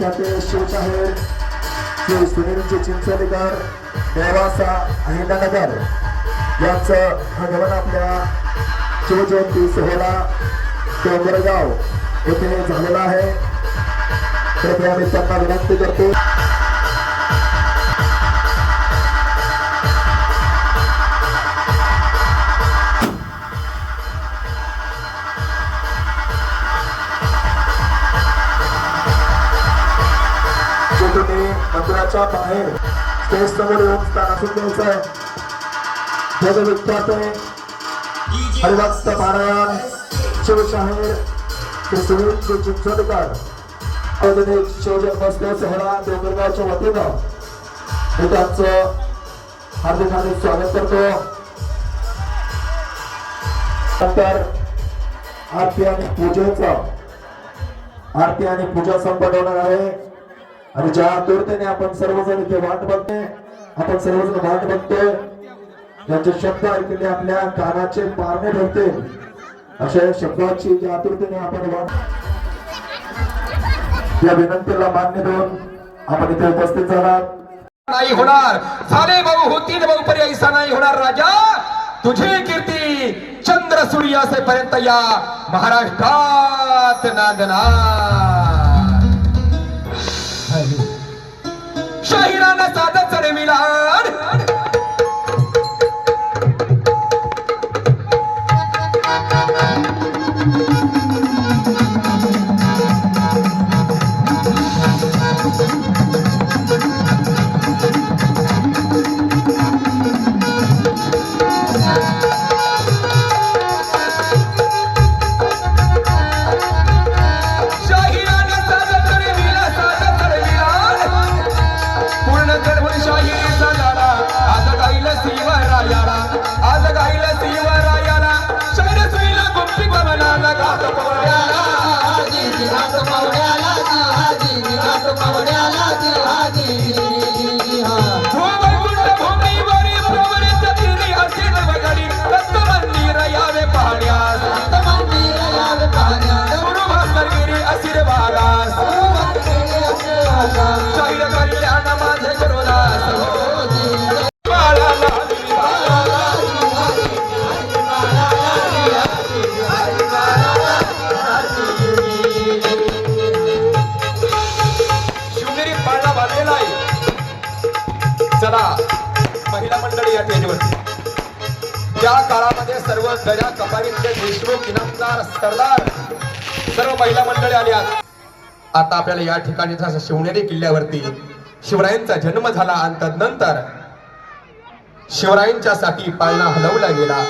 त्याचे जगविख्याते आहेत. ते सुनीलचे चिंचोलीकर देवासा अहिंदानगर यांचं आगमन आपल्या शिवजयंती सोहळा डोंगरगाव येथे झालेला आहे. तर मी त्यांना विनंती करतो. जे मंदिराच्या बाहेर स्टेज समोर येऊन स्थान असून द्यायचं जगविख्यात हरिभक्त पारायण शिवशाहीर श्री सुनील चिंचोलीकर. आयोजनिक शिवजन्मोत्सव सोहळा डोंगरगावच्या वतीनं. मी त्यांचं हार्दिक हार्दिक स्वागत करतो. नंतर आरती आणि पूजेचं. आरती आणि पूजा संपन्न होणार आहे. आणि ज्या आतुरतेने आपण सर्वजण इथे वाट बघते आपण सर्वजण वाट बघतोय ज्यांचे शब्द ऐकले आपल्या कानाचे पारणे भरतील अशा या शब्दाची ज्या आतुरतेने आपण वाट या विनंतीला मान्य देऊन आपण इथे उपस्थित झाला नाही होणार. झाले भाऊ होतील भाऊ पर्यायसा नाही होणार राजा. तुझी कीर्ती चंद्र सूर्य असेपर्यंत या महाराष्ट्रात नांदणार. शाहिरांना साधा चढविला. या स्टेजवरती त्या काळामध्ये सर्व दर्या कपारीतले देशमुख इनामदार सरदार सर्व महिला मंडळी आल्यात आता आपल्याला या ठिकाणी शिवनेरी किल्ल्यावरती शिवरायांचा जन्म झाला आणि तदनंतर शिवरायांच्या साठी पाळणा हलवला गेला